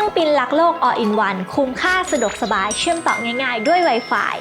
รื่องปินลักโลก all in one คุ้มค่าสะดวกสบายเชื่อมต่อง่ายๆด้วย Wi-Fi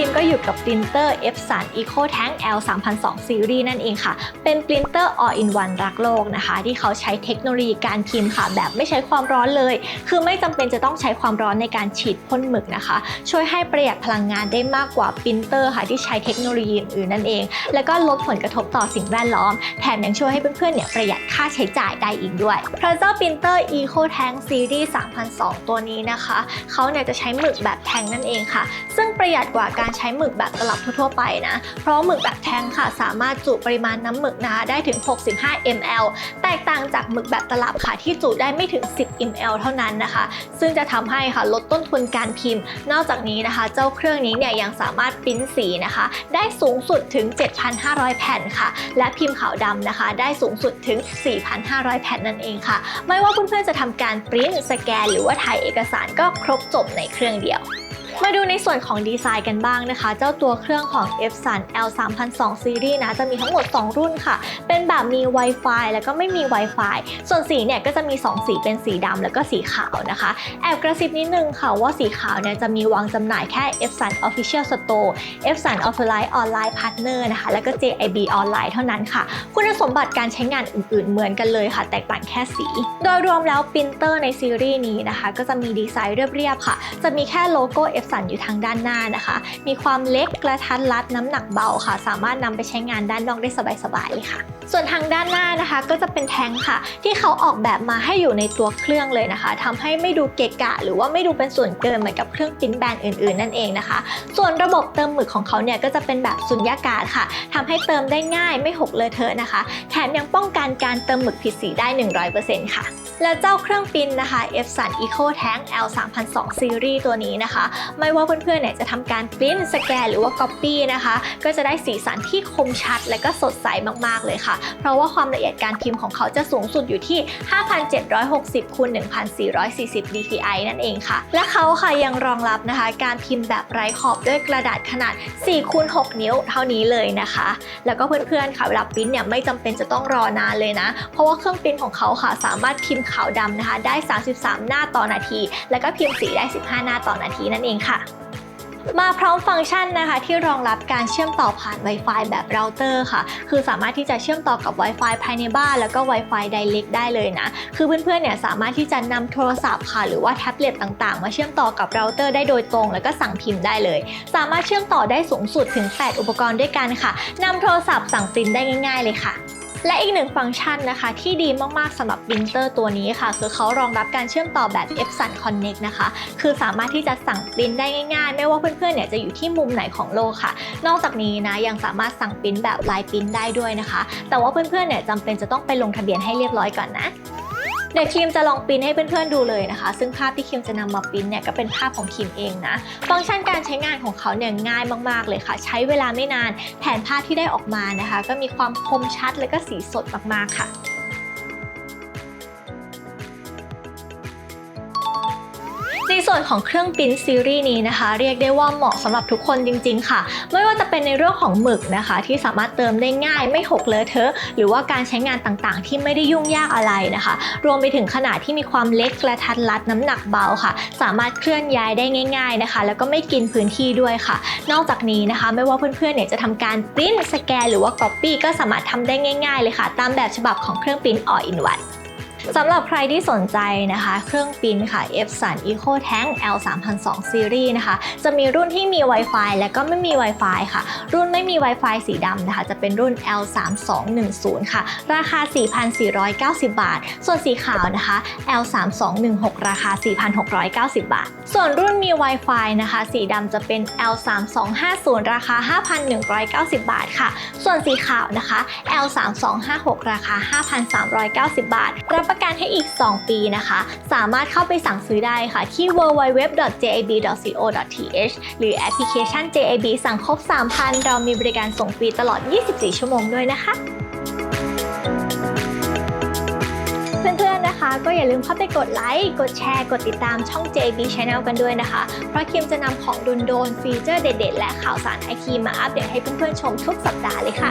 ีมก็อยู่กับปรินเตอร์ Epson Eco Tank L 3002 Series นั่นเองค่ะ เป็นปรินเตอร์ all in one รักโลกนะคะ ที่เขาใช้เทคโนโลยีการพิมพ์ค่ะ แบบไม่ใช้ความร้อนเลย คือไม่จำเป็นจะต้องใช้ความร้อนในการฉีดพ่นหมึกนะคะ ช่วยให้ประหยัดพลังงานได้มากกว่าปรินเตอร์ค่ะ ที่ใช้เทคโนโลยีอื่นนั่นเอง แล้วก็ลดผลกระทบต่อสิ่งแวดล้อม แถมยังช่วยให้เพื่อนๆเนี่ยประหยัดค่าใช้จ่ายได้อีกด้วยเพราะเจ้าปรินเตอร์ Eco Tank Series 3002 ตัวนี้นะคะ เขาเนี่ยจะใช้หมึกแบบแทงนั่นเองค่ะ ซึ่งประหยัดกว่าการใช้หมึกแบบตลับทั่วๆไปนะ เพราะหมึกแบบแทงค่ะสามารถจุปริมาณน้ำหมึกนะคะได้ถึง 65 ml แตกต่างจากหมึกแบบตลับค่ะที่จุได้ไม่ถึง 10 ml เท่านั้นนะคะ ซึ่งจะทำให้ค่ะลดต้นทุนการพิมพ์ นอกจากนี้นะคะ เจ้าเครื่องนี้เนี่ยยังสามารถปริ้นสีนะคะ ได้สูงสุดถึง 7,500 แผ่นค่ะ และพิมพ์ขาวดำนะคะ ได้สูงสุดถึง 4,500 แผ่นนั่นเองค่ะ ไม่ว่าเพื่อนๆจะทำการปริ้นสแกน หรือว่าถ่ายเอกสารก็ครบจบในเครื่องเดียว มาดูในส่วนของดีไซน์กันบ้างนะคะ เจ้าตัวเครื่องของ Epson L 3002 Series นะ จะมีทั้งหมด 2 รุ่นค่ะ เป็นแบบมี Wi-Fi แล้วก็ไม่มี Wi-Fi ส่วนสีเนี่ยก็จะมี 2 สีเป็นสีดำแล้วก็สีขาวนะคะ แอบกระซิบนิดนึงค่ะว่าสีขาวเนี่ยจะมีวางจำหน่ายแค่ Epson Official Store Epson Offline Online Partner นะคะ แล้วก็ JIB Online เท่านั้นค่ะ คุณสมบัติการใช้งานอื่นๆ เหมือนกันเลยค่ะ แตกต่างแค่สี โดยรวมแล้วปรินเตอร์ในซีรีส์นี้นะคะ ก็จะมีดีไซน์เรียบๆค่ะ จะมีแค่โลโก้ Epson อยู่ทางด้านหน้านะคะ มีความเล็กกระทัดรัดน้ำหนักเบาค่ะ สามารถนำไปใช้งานด้านนอกได้สบายๆเลยค่ะ ส่วนทางด้านหน้านะคะ ก็จะเป็นแทงค่ะ ที่เขาออกแบบมาให้อยู่ในตัวเครื่องเลยนะคะทำให้ไม่ดูเกะกะ หรือว่าไม่ดูเป็นส่วนเกินเหมือนกับเครื่องปิ้นแบรนด์อื่นๆนั่นเองนะคะ ส่วนระบบเติมหมึกของเขาเนี่ยก็จะเป็นแบบสุญญากาศค่ะทำให้เติมได้ง่ายไม่หกเลอะเทอะนะคะ แถมยังป้องกันการเติมหมึกผิดสีได้ 100%ค่ะ และเจ้าเครื่องปิ้นนะคะ Epson Eco Tank L 3002 Series ตัวนี้นะคะไม่ว่าเพื่อนๆเนี่ยจะทำการปริ้นสแกนหรือว่า Copy นะคะ ก็จะได้สีสันที่คมชัดและก็สดใสมากๆเลยค่ะ เพราะว่าความละเอียดการพิมพ์ของเขาจะสูงสุดอยู่ที่ 5,760คูณ1,440 dpi นั่นเองค่ะ และเขาค่ะยังรองรับนะคะ การพิมพ์แบบไร้ขอบด้วยกระดาษขนาด4คูณ6นิ้วเท่านี้เลยนะคะ แล้วก็เพื่อนๆค่ะเวลาปริ้นเนี่ยไม่จำเป็นจะต้องรอนานเลยนะ เพราะว่าเครื่องปริ้นของเขาค่ะสามารถพิมพ์ขาวดำนะคะ ได้ 33 หน้าต่อนาที แล้วก็พิมพ์สีได้ 15 หน้าต่อนาทีนั่นเองค่ะ มาพร้อมฟังก์ชันนะคะ ที่รองรับการเชื่อมต่อผ่าน Wi-Fi แบบเราเตอร์ค่ะ คือสามารถที่จะเชื่อมต่อกับ Wi-Fi ภายในบ้าน แล้วก็ Wi-Fi Direct ได้เลยนะ คือเพื่อนๆเนี่ยสามารถที่จะนำโทรศัพท์ค่ะ หรือว่าแท็บเล็ตต่างๆ มาเชื่อมต่อกับเราเตอร์ได้โดยตรง แล้วก็สั่งพิมพ์ได้เลย สามารถเชื่อมต่อได้สูงสุดถึง 8 อุปกรณ์ด้วยกันค่ะนำโทรศัพท์สั่งปริ้นได้ง่าย ๆ เลยค่ะ และอีกหนึ่งฟังก์ชันนะคะ ที่ดีมากๆสำหรับปรินเตอร์ตัวนี้ค่ะ คือเขารองรับการเชื่อมต่อแบบ Epson Connect นะคะ คือสามารถที่จะสั่งปริ้นได้ง่ายๆ ไม่ว่าเพื่อนๆเนี่ยจะอยู่ที่มุมไหนของโลกค่ะ นอกจากนี้นะยังสามารถสั่งปริ้นแบบลายปริ้นได้ด้วยนะคะ แต่ว่าเพื่อนๆเนี่ยจำเป็นจะต้องไปลงทะเบียนให้เรียบร้อยก่อนนะ เดี๋ยวคิมจะลองปริ้นให้เพื่อนๆดูเลยนะคะ ซึ่งภาพที่คิมจะนำมาปริ้นเนี่ยก็เป็นภาพของคิมเองนะ ฟังก์ชันการใช้งานของเขาเนี่ยง่ายมากๆเลยค่ะ ใช้เวลาไม่นาน แผนภาพที่ได้ออกมานะคะ ก็มีความคมชัดและก็สีสดมากๆค่ะ ส่วนของเครื่องปรินซีรีส์นี้นะคะ เรียกได้ว่าเหมาะสำหรับทุกคนจริง ๆ ค่ะ ไม่ว่าจะเป็นในเรื่องของหมึกนะคะ ที่สามารถเติมได้ง่ายไม่หกเลอะเทอะหรือว่าการใช้งานต่างๆ ที่ไม่ได้ยุ่งยากอะไรนะคะ รวมไปถึงขนาดที่มีความเล็กกระทัดรัดน้ำหนักเบาค่ะ สามารถเคลื่อนย้ายได้ง่าย ๆนะคะ แล้วก็ไม่กินพื้นที่ด้วยค่ะ นอกจากนี้นะคะ ไม่ว่าเพื่อนๆเนี่ยจะทำการปริ้นสแกน หรือว่า Copy ก็สามารถทำได้ง่าย ๆ เลยค่ะ ตามแบบฉบับของเครื่องปริ้น All in One สำหรับใครที่สนใจนะคะ เครื่องปิ้นค่ะ Epson Eco Tank L 3002 Series นะคะ จะมีรุ่นที่มี Wi-Fi และก็ไม่มี Wi-Fi ค่ะ รุ่นไม่มี Wi-Fi สีดำนะคะ จะเป็นรุ่น L 3210ค่ะ ราคา 4,490 บาท ส่วนสีขาวนะคะ L 3216ราคา 4,690 บาท ส่วนรุ่นมี Wi-Fi นะคะ สีดำจะเป็น L 3250ราคา 5,190 บาทค่ะ ส่วนสีขาวนะคะ L 3256ราคา 5,390 บาทรับประกันให้อีก 2 ปีนะคะ สามารถเข้าไปสั่งซื้อได้ค่ะ ที่ www.jab.co.th หรือแอปพลิเคชัน JAB สั่งครบ 3,000 เรามีบริการส่งฟรีตลอด 24 ชั่วโมงด้วยนะคะเพื่อนๆ นะคะ ก็อย่าลืมเข้าไปกดไลค์ กดแชร์ กดติดตามช่อง JB Channel กันด้วยนะคะ เพราะคิมจะนำของดุนโดนๆ ฟีเจอร์เด็ดๆ และข่าวสารไอทีมาอัปเดตให้เพื่อนๆ ชมทุกสัปดาห์เลยค่ะ